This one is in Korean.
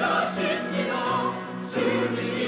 일하십니다. 주님